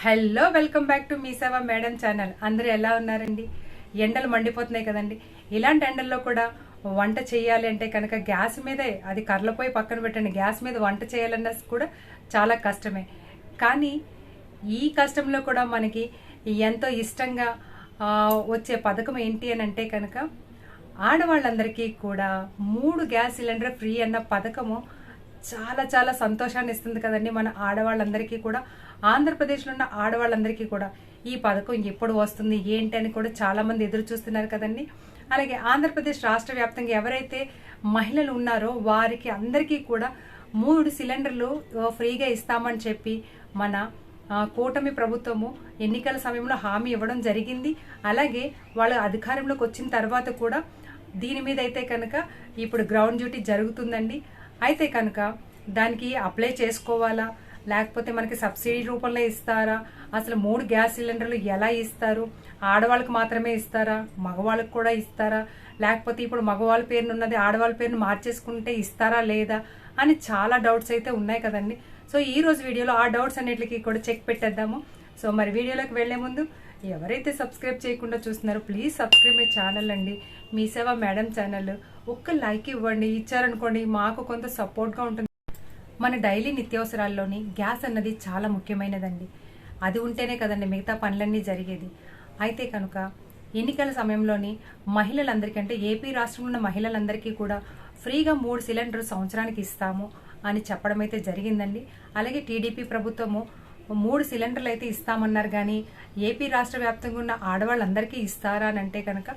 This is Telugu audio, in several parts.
హలో వెల్కమ్ బ్యాక్ టు మీ సేవ మేడం ఛానల్. అందరూ ఎలా ఉన్నారండి? ఎండలు మండిపోతున్నాయి కదండి. ఇలాంటి ఎండల్లో కూడా వంట చేయాలి అంటే కనుక గ్యాస్ మీదే అది కర్రలపోయి పక్కన పెట్టండి. గ్యాస్ మీద వంట చేయాలన్నా కూడా చాలా కష్టమే. కానీ ఈ కష్టంలో కూడా మనకి ఎంతో ఇష్టంగా వచ్చే పథకం ఏంటి అని అంటే కనుక ఆడవాళ్ళందరికీ కూడా మూడు గ్యాస్ సిలిండర్ ఫ్రీ అన్న పథకము చాలా చాలా సంతోషాన్ని ఇస్తుంది కదండి మన ఆడవాళ్ళందరికీ కూడా. ఆంధ్రప్రదేశ్లో ఉన్న ఆడవాళ్ళందరికీ కూడా ఈ పథకం ఎప్పుడు వస్తుంది ఏంటి అని కూడా చాలా మంది ఎదురు చూస్తున్నారు కదండి. అలాగే ఆంధ్రప్రదేశ్ రాష్ట్ర వ్యాప్తంగా ఎవరైతే మహిళలు ఉన్నారో వారికి అందరికీ కూడా మూడు సిలిండర్లు ఫ్రీగా ఇస్తామని చెప్పి మన కూటమి ప్రభుత్వము ఎన్నికల సమయంలో హామీ ఇవ్వడం జరిగింది. అలాగే వాళ్ళ అధికారంలోకి వచ్చిన తర్వాత కూడా దీని మీద అయితే కనుక ఇప్పుడు గ్రౌండ్ డ్యూటీ జరుగుతుందండి. అయితే కనుక దానికి అప్లై చేసుకోవాలా? లేకపోతే మనకి సబ్సిడీ రూపంలో ఇస్తారా? అసలు మూడు గ్యాస్ సిలిండర్లు ఎలా ఇస్తారు? ఆడవాళ్ళకి మాత్రమే ఇస్తారా? మగవాళ్ళకి కూడా ఇస్తారా? లేకపోతే ఇప్పుడు మగవాళ్ళ పేరును ఉన్నది ఆడవాళ్ళ పేరును మార్చేసుకుంటే ఇస్తారా లేదా? అని చాలా డౌట్స్ అయితే ఉన్నాయి కదండి. సో ఈ రోజు వీడియోలో ఆ డౌట్స్ అన్నిటికీ కూడా చెక్ పెట్టేద్దాము. సో మరి వీడియోలోకి వెళ్ళే ముందు ఎవరైతే సబ్స్క్రైబ్ చేయకుండా చూస్తున్నారో ప్లీజ్ సబ్స్క్రైబ్ మై ఛానల్ అండి. మీ సేవ మేడం ఛానల్. ఒక్క లైక్ ఇవ్వండి ఇచ్చారనుకోండి మాకు కొంత సపోర్ట్గా ఉంటుంది. మన డైలీ నిత్యావసరాల్లోని గ్యాస్ అన్నది చాలా ముఖ్యమైనదండి. అది ఉంటేనే కదండి మిగతా పనులన్నీ జరిగేది. అయితే కనుక ఎన్నికల సమయంలోని మహిళలందరికీ అంటే ఏపీ రాష్ట్రంలో ఉన్న మహిళలందరికీ కూడా ఫ్రీగా మూడు సిలిండర్ సంవత్సరానికి ఇస్తాము అని చెప్పడం అయితే జరిగిందండి. అలాగే టీడీపీ ప్రభుత్వము మూడు సిలిండర్లు అయితే ఇస్తామన్నారు కానీ ఏపీ రాష్ట్ర వ్యాప్తంగా ఉన్న ఆడవాళ్ళందరికీ ఇస్తారా అని అంటే కనుక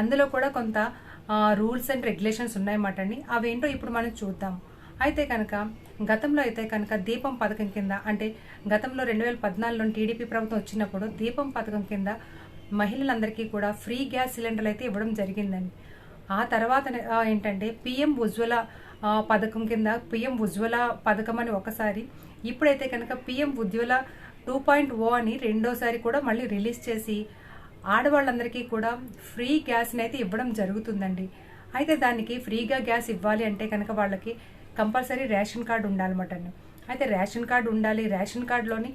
అందులో కూడా కొంత రూల్స్ అండ్ రెగ్యులేషన్స్ ఉన్నాయన్నమాట అండి. అవేంటో ఇప్పుడు మనం చూద్దాం. అయితే కనుక గతంలో అయితే కనుక దీపం పథకం కింద అంటే గతంలో రెండు వేల పద్నాలుగులో టీడీపీ ప్రభుత్వం వచ్చినప్పుడు దీపం పథకం కింద మహిళలందరికీ కూడా ఫ్రీ గ్యాస్ సిలిండర్లు అయితే ఇవ్వడం జరిగిందండి. ఆ తర్వాత ఏంటంటే పిఎం ఉజ్వల పథకం కింద పిఎం ఉజ్వల పథకం అని ఒకసారి. ఇప్పుడైతే కనుక PM Ujjwala two point O అని రెండోసారి కూడా మళ్ళీ రిలీజ్ చేసి ఆడవాళ్ళందరికీ కూడా ఫ్రీ గ్యాస్ని అయితే ఇవ్వడం జరుగుతుందండి. అయితే దానికి ఫ్రీగా గ్యాస్ ఇవ్వాలి అంటే కనుక వాళ్ళకి కంపల్సరీ రేషన్ కార్డు ఉండాలన్నమాట అండి. అయితే రేషన్ కార్డు ఉండాలి రేషన్ కార్డులోని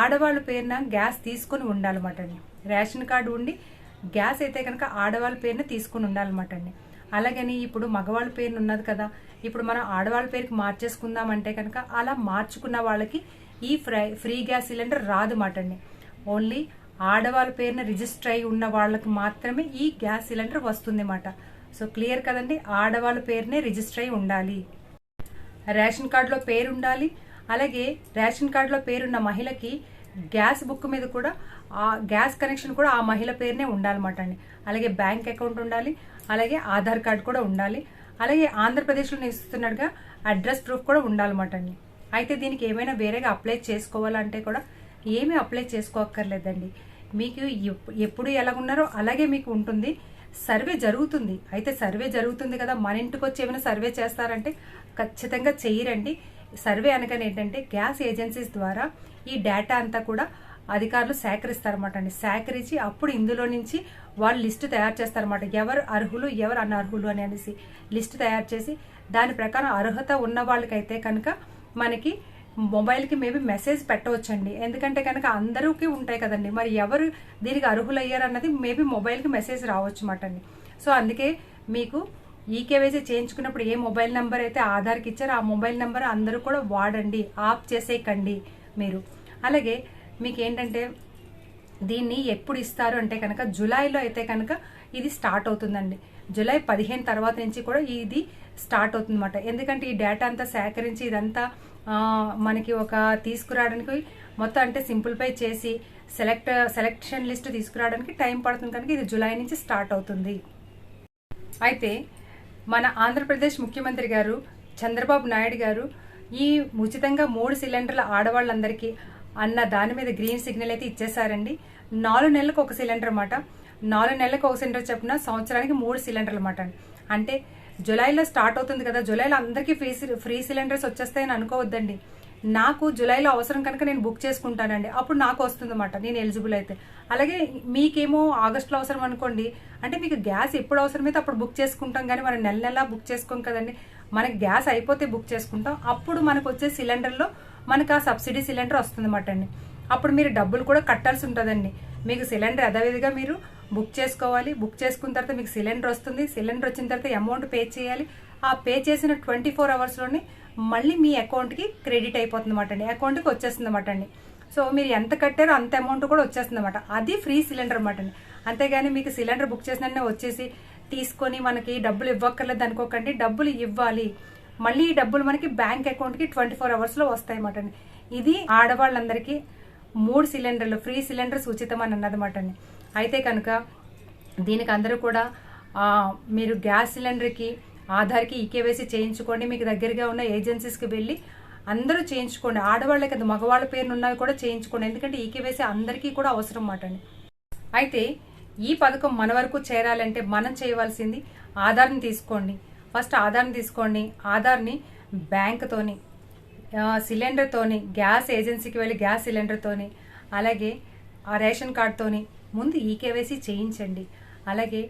ఆడవాళ్ళ పేరున గ్యాస్ తీసుకొని ఉండాలన్నమాట అండి. రేషన్ కార్డు ఉండి గ్యాస్ అయితే కనుక ఆడవాళ్ళ పేరున తీసుకొని ఉండాలన్నమాట అండి. అలాగని ఇప్పుడు మగవాళ్ళ పేరు ఉన్నది కదా. ఇప్పుడు మనం ఆడవాళ్ళ పేరుకి మార్చేసుకుందాం అంటే కనుక అలా మార్చుకున్న వాళ్ళకి ఈ ఫ్రై ఫ్రీ గ్యాస్ సిలిండర్ రాదు మాట అండి. ఓన్లీ ఆడవాళ్ళ పేరున రిజిస్టర్ అయి ఉన్న వాళ్ళకి మాత్రమే ఈ గ్యాస్ సిలిండర్ వస్తుంది మాట. సో క్లియర్ కదండి? ఆడవాళ్ళ పేరునే రిజిస్టర్ అయి ఉండాలి. రేషన్ కార్డులో పేరు ఉండాలి అలాగే రేషన్ కార్డులో పేరున్న మహిళకి గ్యాస్ బుక్ మీద కూడా ఆ గ్యాస్ కనెక్షన్ కూడా ఆ మహిళ పేరునే ఉండాలన్నమాట అండి. అలాగే బ్యాంక్ అకౌంట్ ఉండాలి అలాగే ఆధార్ కార్డు కూడా ఉండాలి అలాగే ఆంధ్రప్రదేశ్లో నివసిస్తున్నట్టుగా అడ్రస్ ప్రూఫ్ కూడా ఉండాలన్నమాట అండి. అయితే దీనికి ఏమైనా వేరేగా అప్లై చేసుకోవాలంటే కూడా ఏమీ అప్లై చేసుకోక్కర్లేదండి. మీకు ఎప్- ఎప్పుడు ఎలాగున్నారో అలాగే మీకు ఉంటుంది. సర్వే జరుగుతుంది. అయితే సర్వే జరుగుతుంది కదా మన ఇంటికి వచ్చి ఏమైనా సర్వే చేస్తారంటే ఖచ్చితంగా చేయరండి సర్వే అనగానే ఏంటంటే గ్యాస్ ఏజెన్సీస్ ద్వారా ఈ డేటా అంతా కూడా అధికారులు సేకరిస్తారన్నమాట అండి. సేకరించి అప్పుడు ఇందులో నుంచి వాళ్ళు లిస్టు తయారు చేస్తారన్నమాట. ఎవరు అర్హులు ఎవరు అనర్హులు అని అనేసి లిస్టు తయారు చేసి దాని ప్రకారం అర్హత ఉన్న వాళ్ళకైతే కనుక మనకి మొబైల్కి మేబీ మెసేజ్ పెట్టవచ్చండి. ఎందుకంటే కనుక అందరికీ ఉంటాయి కదండి. మరి ఎవరు దీనికి అర్హులయ్యారు అన్నది మేబీ మొబైల్కి మెసేజ్ రావచ్చు మాట అండి. సో అందుకే మీకు ఈకేవైసీ చేయించుకున్నప్పుడు ఏ మొబైల్ నెంబర్ అయితే ఆధార్కి ఇచ్చారో ఆ మొబైల్ నెంబర్ అందరూ కూడా వాడండి ఆఫ్ చేసేయకండి మీరు. అలాగే మీకు ఏంటంటే దీన్ని ఎప్పుడు ఇస్తారు అంటే కనుక జూలైలో అయితే కనుక ఇది స్టార్ట్ అవుతుందండి. జూలై పదిహేను తర్వాత నుంచి కూడా ఇది స్టార్ట్ అవుతుందన్నమాట. ఎందుకంటే ఈ డేటా అంతా సేకరించి ఇదంతా మనకి ఒక తీసుకురావడానికి మొత్తం అంటే సింప్లిఫై చేసి సెలెక్ట్ సెలెక్షన్ లిస్ట్ తీసుకురావడానికి టైం పడుతుంది కనుక ఇది జూలై నుంచి స్టార్ట్ అవుతుంది. అయితే మన ఆంధ్రప్రదేశ్ ముఖ్యమంత్రి గారు చంద్రబాబు నాయుడు గారు ఈ ఉచితంగా మూడు సిలిండర్ల ఆడవాళ్ళందరికీ అన్న దాని మీద గ్రీన్ సిగ్నల్ అయితే ఇచ్చేసారండి నాలుగు నెలలకు ఒక సిలిండర్ అన్నమాట. నాలుగు నెలలకు ఒక సిలిండర్ చెప్పిన సంవత్సరానికి మూడు సిలిండర్లు అన్నమాట. అంటే జూలైలో స్టార్ట్ అవుతుంది కదా జూలైలో అందరికీ ఫ్రీ ఫ్రీ సిలిండర్స్ వచ్చేస్తాయని అనుకోవద్దండి. నాకు జూలైలో అవసరం కనుక నేను బుక్ చేసుకుంటానండి. అప్పుడు నాకు వస్తుందన్నమాట. నేను ఎలిజిబుల్ అయితే. అలాగే మీకేమో ఆగస్టులో అవసరం అనుకోండి. అంటే మీకు గ్యాస్ ఎప్పుడు అవసరమైతే అప్పుడు బుక్ చేసుకుంటాం కానీ మనం నెల నెల బుక్ చేసుకోం కదండి. మనకి గ్యాస్ అయిపోతే బుక్ చేసుకుంటాం. అప్పుడు మనకు వచ్చే సిలిండర్లో మనకు ఆ సబ్సిడీ సిలిండర్ వస్తుందన్నమాట అండి. అప్పుడు మీరు డబ్బులు కూడా కట్టాల్సి ఉంటుందండి. మీకు సిలిండర్ యథావిధిగా మీరు బుక్ చేసుకోవాలి. బుక్ చేసుకున్న తర్వాత మీకు సిలిండర్ వస్తుంది. సిలిండర్ వచ్చిన తర్వాత అమౌంట్ పే చేయాలి. ఆ పే చేసిన ట్వంటీ ఫోర్ అవర్స్లోనే మళ్ళీ మీ అకౌంట్కి క్రెడిట్ అయిపోతుంది అనమాట అండి. అకౌంట్కి వచ్చేస్తుంది అనమాట అండి. సో మీరు ఎంత కట్టారో అంత అమౌంట్ కూడా వచ్చేస్తుంది అనమాట అది ఫ్రీ సిలిండర్ అనమాట అండి. అంతేగాని మీకు సిలిండర్ బుక్ చేసిన వచ్చేసి తీసుకొని మనకి డబ్బులు ఇవ్వక్కర్లేదు అనుకోకండి. డబ్బులు ఇవ్వాలి. మళ్ళీ ఈ డబ్బులు మనకి బ్యాంక్ అకౌంట్కి ట్వంటీ ఫోర్ అవర్స్లో వస్తాయి అన్నమాట అండి. ఇది ఆడవాళ్ళందరికీ మూడు సిలిండర్లు ఫ్రీ సిలిండర్స్ ఉచితం అని అన్నదన్నమాట అండి. అయితే కనుక దీనికి అందరూ కూడా మీరు గ్యాస్ సిలిండర్కి ఆధార్కి ఈకేవైసీ చేయించుకోండి. మీకు దగ్గరగా ఉన్న ఏజెన్సీస్కి వెళ్ళి అందరూ చేయించుకోండి. ఆడవాళ్ళే కదా మగవాళ్ళ పేరును ఉన్నవి కూడా చేయించుకోండి. ఎందుకంటే ఈకేవైసీ అందరికీ కూడా అవసరం అన్నమాట అండి. అయితే ఈ పథకం మన వరకు చేరాలంటే మనం చేయవలసింది ఆధార్ని తీసుకోండి. ఫస్ట్ ఆధార్ని తీసుకోండి. ఆధార్ని బ్యాంక్తోని సిలిండర్తోని గ్యాస్ ఏజెన్సీకి వెళ్ళి గ్యాస్ సిలిండర్తోని అలాగే ఆ రేషన్ కార్డ్తోని ముందు ఈకేవైసీ చేయించండి. అలాగే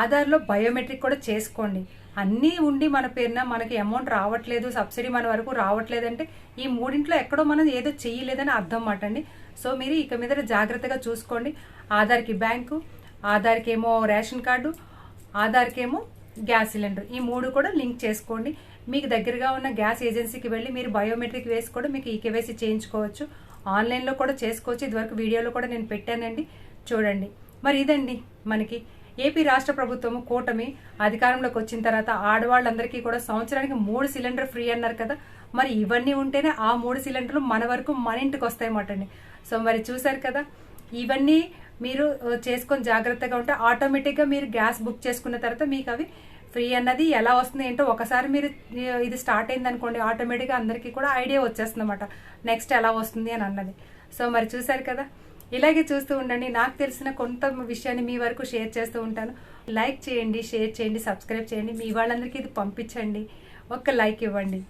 ఆధార్లో బయోమెట్రిక్ కూడా చేసుకోండి. అన్నీ ఉండి మన పేరున మనకి అమౌంట్ రావట్లేదు సబ్సిడీ మన వరకు రావట్లేదంటే ఈ మూడింట్లో ఎక్కడో మనం ఏదో చేయలేదని అర్థం మాట అండి. సో మీరు ఇక మీద జాగ్రత్తగా చూసుకోండి. ఆధార్కి బ్యాంకు ఆధార్కి ఏమో రేషన్ కార్డు ఆధార్కి ఏమో గ్యాస్ సిలిండర్. ఈ మూడు కూడా లింక్ చేసుకోండి. మీకు దగ్గరగా ఉన్న గ్యాస్ ఏజెన్సీకి వెళ్ళి మీరు బయోమెట్రిక్ వేసి కూడా మీకు ఈ కేవైసీ చేయించుకోవచ్చు. ఆన్లైన్లో కూడా చేసుకోవచ్చు. ఇదివరకు వీడియోలో కూడా నేను పెట్టానండి. చూడండి. మరి ఇదండి మనకి ఏపీ రాష్ట్ర ప్రభుత్వము కూటమి అధికారంలోకి వచ్చిన తర్వాత ఆడవాళ్ళందరికీ కూడా సంవత్సరానికి మూడు సిలిండర్ ఫ్రీ అన్నారు కదా. మరి ఇవన్నీ ఉంటేనే ఆ మూడు సిలిండర్లు మన వరకు మన ఇంటికి వస్తాయన్నమాటండి సో మరి చూసారు కదా ఇవన్నీ మీరు చేసుకొని జాగ్రత్తగా ఉంటే ఆటోమేటిక్గా మీరు గ్యాస్ బుక్ చేసుకున్న తర్వాత మీకు అవి ఫ్రీ అన్నది ఎలా వస్తుంది ఏంటో ఒకసారి మీరు ఇది స్టార్ట్ అయింది అనుకోండి ఆటోమేటిక్గా అందరికీ కూడా ఐడియా వచ్చేస్తుంది అనమాట నెక్స్ట్ ఎలా వస్తుంది అని అన్నది. సో మరి చూసారు కదా ఇలాగే చూస్తూ ఉండండి. నాకు తెలిసిన కొంత విషయాన్ని మీ వరకు షేర్ చేస్తూ ఉంటాను. లైక్ చేయండి షేర్ చేయండి సబ్స్క్రైబ్ చేయండి. మీ వాళ్ళందరికీ ఇది పంపించండి. ఒక్క లైక్ ఇవ్వండి.